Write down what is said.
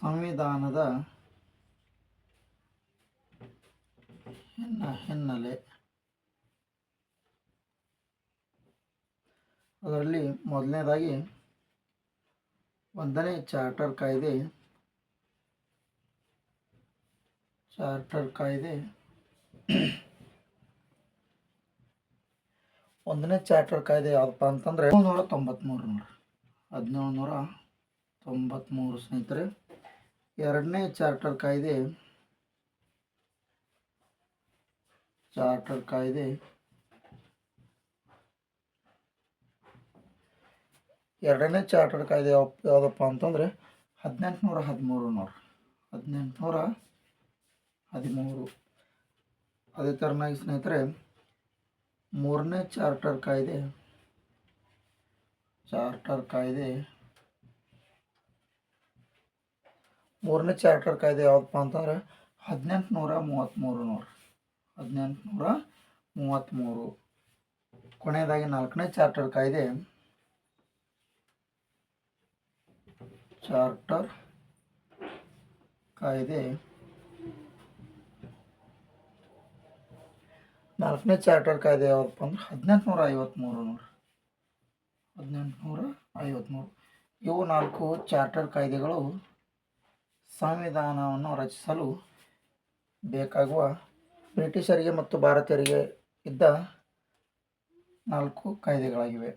ಸಂವಿಧಾನದ ಹಿನ್ನ ಹಿನ್ನೆಲೆ. ಅದರಲ್ಲಿ ಮೊದಲನೇದಾಗಿ ಒಂದನೇ ಚಾರ್ಟರ್ ಕಾಯ್ದೆ. ಚಾರ್ಟರ್ ಕಾಯ್ದೆ. ಒಂದನೇ ಚಾರ್ಟರ್ ಕಾಯ್ದೆ ಯಾವುದಪ್ಪ ಅಂತಂದ್ರೆ ನೂರ ತೊಂಬತ್ತ್ಮೂರು ನೋಡ್ರಿ. ಹದಿನೇಳು ನೂರ ತೊಂಬತ್ತ್ಮೂರು ಸ್ನೇಹಿತರೆ. ಎರಡನೇ ಚಾರ್ಟರ್ ಕಾಯ್ದೆ. ಚಾರ್ಟರ್ ಕಾಯ್ದೆ. ಎರಡನೇ ಚಾರ್ಟರ್ ಕಾಯ್ದೆ ಯಾವ ಯಾವುದಪ್ಪ ಅಂತಂದರೆ ಹದಿನೆಂಟುನೂರ ಹದಿಮೂರು ನೋಡ್ರಿ. ಹದಿನೆಂಟುನೂರ ಹದಿಮೂರು. ಅದೇ ಥರನಾಗಿ ಸ್ನೇಹಿತರೆ, ಮೂರನೇ ಚಾರ್ಟರ್ ಕಾಯ್ದೆ. ಚಾರ್ಟರ್ ಕಾಯ್ದೆ. ಮೂರನೇ ಚಾರ್ಟರ್ ಕಾಯ್ದೆ ಯಾವುದಪ್ಪ ಅಂತಂದ್ರೆ ಹದಿನೆಂಟುನೂರ ಮೂವತ್ತ್ಮೂರು ನೋಡ್ರಿ. ಹದಿನೆಂಟುನೂರ ಮೂವತ್ತ್ಮೂರು ಕೊನೆಯದಾಗಿ ನಾಲ್ಕನೇ ಚಾರ್ಟರ್ ಕಾಯ್ದೆ. ಚಾರ್ಟರ್ ಕಾಯ್ದೆ. ನಾಲ್ಕನೇ ಚಾರ್ಟರ್ ಕಾಯ್ದೆ ಯಾವತ್ತಪ್ಪ ಅಂದ್ರೆ ಹದಿನೆಂಟುನೂರ ಐವತ್ತ್ಮೂರು ನೋಡ್ರಿ. ಹದಿನೆಂಟುನೂರ ಐವತ್ತ್ಮೂರು ಇವು ನಾಲ್ಕು ಚಾರ್ಟರ್ ಕಾಯ್ದೆಗಳು. ಸಂವಿಧಾನವನ್ನು ರಚಿಸಲು ಬೇಕಾಗುವ ಬ್ರಿಟಿಷರಿಗೆ ಮತ್ತು ಭಾರತೀಯರಿಗೆ ಇದ್ದ ನಾಲ್ಕು ಕಾಯ್ದೆಗಳಾಗಿವೆ.